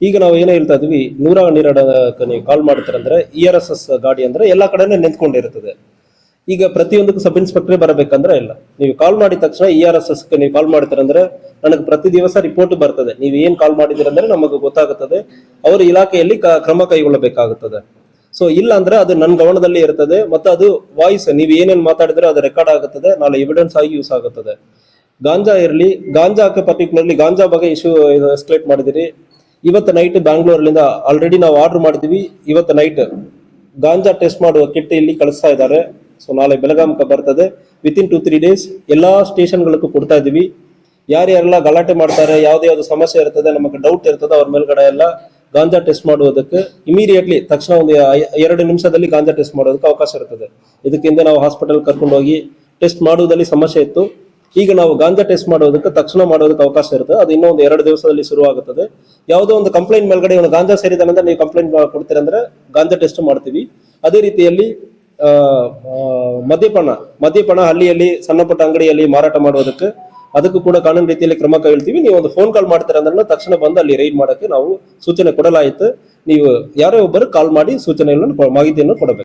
ಈಗ ನಾವು ಏನೋ ಹೇಳ್ತಾ ಇದ್ವಿ, ನೂರ ಹನ್ನೆರಡಕ್ಕೆ ನೀವು ಕಾಲ್ ಮಾಡ್ತಾರಂದ್ರೆ ಇ ಆರ್ ಎಸ್ ಎಸ್ ಗಾಡಿ ಅಂದ್ರೆ ಎಲ್ಲಾ ಕಡೆನೆ ನಿಂತ್ಕೊಂಡಿರ್ತದೆ. ಈಗ ಪ್ರತಿಯೊಂದಕ್ಕೂ ಸಬ್ ಇನ್ಸ್ಪೆಕ್ಟರ್ ಬರಬೇಕಂದ್ರೆ ಇಲ್ಲ. ನೀವು ಕಾಲ್ ಮಾಡಿದ ತಕ್ಷಣ ಇ ಆರ್ ಎಸ್ ಎಸ್ ನೀವು ಕಾಲ್ ಮಾಡ್ತೀರಂದ್ರೆ ನನಗೆ ಪ್ರತಿ ದಿವಸ ರಿಪೋರ್ಟ್ ಬರ್ತದೆ. ನೀವು ಏನ್ ಕಾಲ್ ಮಾಡಿದಿರಂದ್ರೆ ನಮಗೆ ಗೊತ್ತಾಗುತ್ತದೆ. ಅವರ ಇಲಾಖೆಯಲ್ಲಿ ಕ್ರಮ ಕೈಗೊಳ್ಳಬೇಕಾಗುತ್ತದೆ. ಸೊ ಇಲ್ಲ ಅಂದ್ರೆ ಅದು ನನ್ನ ಗಮನದಲ್ಲಿ ಇರ್ತದೆ. ಮತ್ತೆ ಅದು ವಾಯ್ಸ್ ನೀವು ಏನೇನು ಮಾತಾಡಿದ್ರೆ ಅದು ರೆಕಾರ್ಡ್ ಆಗುತ್ತದೆ. ನಾಳೆ ಎವಿಡೆನ್ಸ್ ಆಗಿ ಯೂಸ್ ಆಗುತ್ತದೆ. ಗಾಂಜಾ ಇರಲಿ ಗಾಂಜಾಕ್ಕೆ ಪರ್ಟಿಕ್ಯುಲರ್ಲಿ ಗಾಂಜಾ ಬಗ್ಗೆ ಇಶ್ಯೂ ಎಸ್ಕಲೇಟ್ ಮಾಡಿದಿರಿ. ಇವತ್ತು ನೈಟ್ ಬ್ಯಾಂಗ್ಳೂರ್ಲಿಂದ ಆಲ್ರೆಡಿ ನಾವು ಆರ್ಡರ್ ಮಾಡಿದ್ವಿ, ಇವತ್ತು ನೈಟ್ ಗಾಂಜಾ ಟೆಸ್ಟ್ ಮಾಡುವ ಕಿಟ್ ಇಲ್ಲಿ ಕಳಿಸ್ತಾ ಇದ್ದಾರೆ. ಸೊ ನಾಳೆ ಬೆಳಗಾಂಕ ಬರ್ತದೆ. ವಿತಿನ್ ಟು ತ್ರೀ ಡೇಸ್ ಎಲ್ಲಾ ಸ್ಟೇಷನ್ಗಳಿಗೂ ಕೊಡ್ತಾ ಇದೀವಿ ಯಾರ್ಯಾರೆಲ್ಲ ಗಲಾಟೆ ಮಾಡ್ತಾರೆ, ಯಾವ್ದು ಯಾವ್ದು ಸಮಸ್ಯೆ ಇರ್ತದೆ, ನಮಗೆ ಡೌಟ್ ಇರ್ತದೆ, ಅವ್ರ ಮೇಲ್ಗಡೆ ಎಲ್ಲ ಗಾಂಜಾ ಟೆಸ್ಟ್ ಮಾಡುವುದಕ್ಕೆ ಇಮಿಡಿಯೇಟ್ಲಿ ತಕ್ಷಣ ಒಂದು ಎರಡು ನಿಮಿಷದಲ್ಲಿ ಗಾಂಜಾ ಟೆಸ್ಟ್ ಮಾಡೋದಕ್ಕೆ ಅವಕಾಶ ಇರ್ತದೆ. ಇದಕ್ಕಿಂತ ನಾವು ಹಾಸ್ಪಿಟಲ್ ಕರ್ಕೊಂಡು ಹೋಗಿ ಟೆಸ್ಟ್ ಮಾಡುವುದಲ್ಲಿ ಸಮಸ್ಯೆ ಇತ್ತು. ಈಗ ನಾವು ಗಾಂಜಾ ಟೆಸ್ಟ್ ಮಾಡೋದಕ್ಕೆ ತಕ್ಷಣ ಮಾಡೋದಕ್ಕೆ ಅವಕಾಶ ಇರುತ್ತೆ. ಅದು ಇನ್ನೂ ಒಂದು ಎರಡು ದಿವಸದಲ್ಲಿ ಶುರುವಾಗುತ್ತದೆ. ಯಾವುದೋ ಒಂದು ಕಂಪ್ಲೇಂಟ್ ಮೇಲ್ಗಡೆ ಇವನು ಗಾಂಜಾ ಸೇರಿದಾನಂದ್ರೆ ನೀವು ಕಂಪ್ಲೇಂಟ್ ಕೊಡ್ತೀರಂದ್ರೆ ಗಾಂಜಾ ಟೆಸ್ಟ್ ಮಾಡ್ತೀವಿ. ಅದೇ ರೀತಿಯಲ್ಲಿ ಮದ್ಯಪಾನ ಮದ್ಯಪಾನ ಹಳ್ಳಿಯಲ್ಲಿ ಸಣ್ಣ ಪುಟ್ಟ ಅಂಗಡಿಯಲ್ಲಿ ಮಾರಾಟ ಮಾಡೋದಕ್ಕೆ ಅದಕ್ಕೂ ಕೂಡ ಕಾನೂನು ರೀತಿಯಲ್ಲಿ ಕ್ರಮ ಕೈಗೊಳ್ತೀವಿ. ನೀವು ಒಂದು ಫೋನ್ ಕಾಲ್ ಮಾಡ್ತೀರ ಅಂದ್ರೆ ತಕ್ಷಣ ಬಂದು ಅಲ್ಲಿ ರೈಡ್ ಮಾಡಕ್ಕೆ ನಾವು ಸೂಚನೆ ಕೊಡಲಾಯಿತು. ನೀವು ಯಾರೇ ಒಬ್ಬರು ಕಾಲ್ ಮಾಡಿ ಸೂಚನೆಗಳನ್ನು, ಮಾಹಿತಿಯನ್ನು ಕೊಡಬೇಕು.